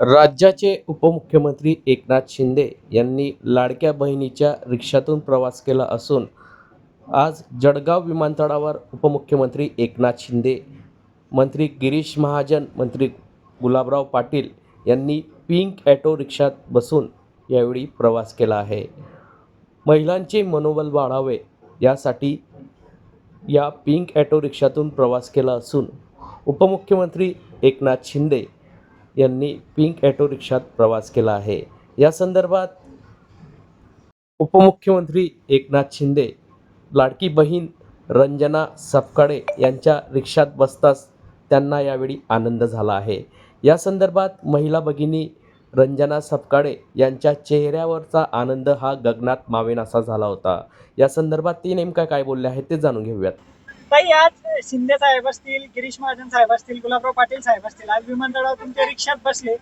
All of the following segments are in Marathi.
राज्याचे उपमुख्यमंत्री एकनाथ शिंदे यांनी लाडक्या बहिणीच्या रिक्षातून प्रवास केला असून आज जळगाव विमानतळावर उपमुख्यमंत्री एकनाथ शिंदे मंत्री गिरीश महाजन मंत्री गुलाबराव पाटील यांनी पिंक ॲटो रिक्षात बसून यावेळी प्रवास केला आहे. महिलांचे मनोबल वाढावे यासाठी या पिंक ॲटो रिक्षातून प्रवास केला असून उपमुख्यमंत्री एकनाथ शिंदे यांनी पिंक ॲटो रिक्षात प्रवास केला आहे. या संदर्भात उपमुख्यमंत्री एकनाथ शिंदे लाडकी बहीण रंजना सपकाळे यांच्या रिक्षात बसताच त्यांना यावेळी आनंद झाला आहे. या संदर्भात महिला भगिनी रंजना सपकाळे यांच्या चेहऱ्यावरचा आनंद हा गगनात मावेनासा झाला होता. या संदर्भात ते नेमका काय बोलले आहेत ते जाणून घेऊयात. ताई आज शिंदे साहेब असतील गिरीश महाजन साहेब असतील गुलाबराव पाटील साहेब असतील आज विमानतळावर तुमच्या रिक्षात बसले.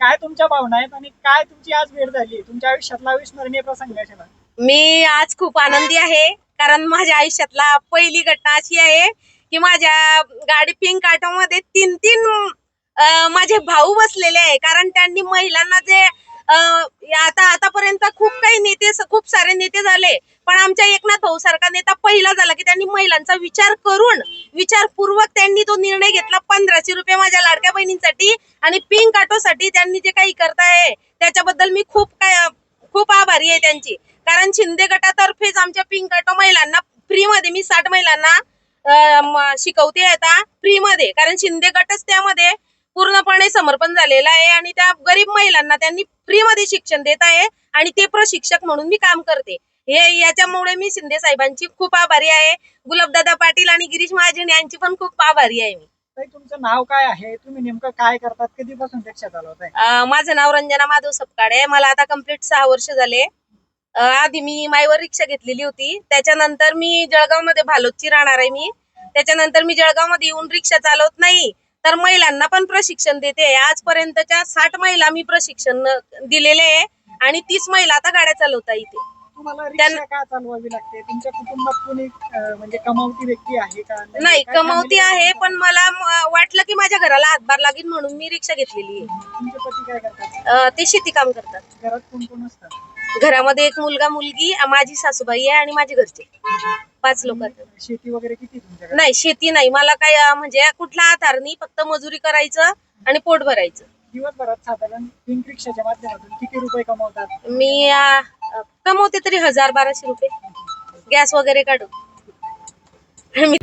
काय तुमच्या भावना आहेत आणि काय तुमची आज वेळ झाली? तुमच्या आयुष्यातला अविस्मरणीय प्रसंग आहे मी आज खूप आनंदी आहे कारण माझ्या आयुष्यातला पहिली घटना अशी आहे की माझ्या गाडी पिंक ऑटो मध्ये तीन तीन माझे भाऊ बसलेले आहे. कारण त्यांनी महिलांना जे आता आतापर्यंत खूप काही नेते खूप सारे नेते झाले. पण आमच्या एकनाथ भाऊ सारखा नेता पहिला झाला की त्यांनी महिलांचा विचार करून विचारपूर्वक त्यांनी तो निर्णय घेतला. पंधराशे रुपये माझ्या लाडक्या बहिणींसाठी आणि पिंक ऑटोसाठी त्यांनी जे काही करताय त्याच्याबद्दल मी खूप काय खूप आभारी आहे त्यांची. कारण शिंदे गटातर्फेच आमच्या पिंक ऑटो महिलांना फ्रीमध्ये मी साठ महिलांना शिकवते आता फ्रीमध्ये. कारण शिंदे गटच त्यामध्ये पूर्णपणे समर्पण झालेलं आहे आणि त्या गरीब महिलांना त्यांनी फ्री मध्ये शिक्षण देत आहे आणि ते प्रशिक्षक म्हणून मी काम करते. हे याच्यामुळे मी शिंदे साहेबांची खूप आभारी आहे. गुलाबदादा पाटील आणि गिरीश महाजन यांची पण खूप आभारी आहे मी. ताई तुमचं नाव काय आहे? तुम्ही नेमकं काय करतात? कधीपासून रिक्षा चालवताय अं, माझं नाव रंजना माधव सपकाळे आहे. मला आता कंप्लीट सहा वर्ष झाले. अं, आधी मी मायवर रिक्षा घेतलेली होती. त्याच्यानंतर मी जळगावमध्ये भालोदची राहणार आहे मी. त्याच्यानंतर मी जळगावमध्ये येऊन रिक्षा चालवत नाही. तर महिलांना पण प्रशिक्षण देते आजपर्यंतच्या साठ महिला मी प्रशिक्षण दिलेले आहे. आणि तीस महिला आता गाड्या चालवता तुमच्या कुटुंबात कोणी अं, म्हणजे कमावती व्यक्ती आहे का? नाही कमावती आहे पण मला वाटलं की माझ्या घराला हातभार लागेल म्हणून मी रिक्षा घेतलेली आहे. तुमचे पती काय करतात? अं, ते शेती काम करतात. घरात कोण कोण असतात? घरामध्ये एक मुलगा मुलगी माझी सासूबाई आहे आणि माझे घरचे. पाच लोक शेती वगैरे किती तुमच्याकडे? नाही शेती नाही. मला काय अं, म्हणजे कुठला आधार नाही फक्त मजुरी करायचं आणि पोट भरायचं. दिवसभरात साधारण पिंक रिक्षाच्या माध्यमातून किती रुपये कमावतात? मी अं, कमवते तरी हजार बाराशे रुपये. गॅस वगैरे काढून. मी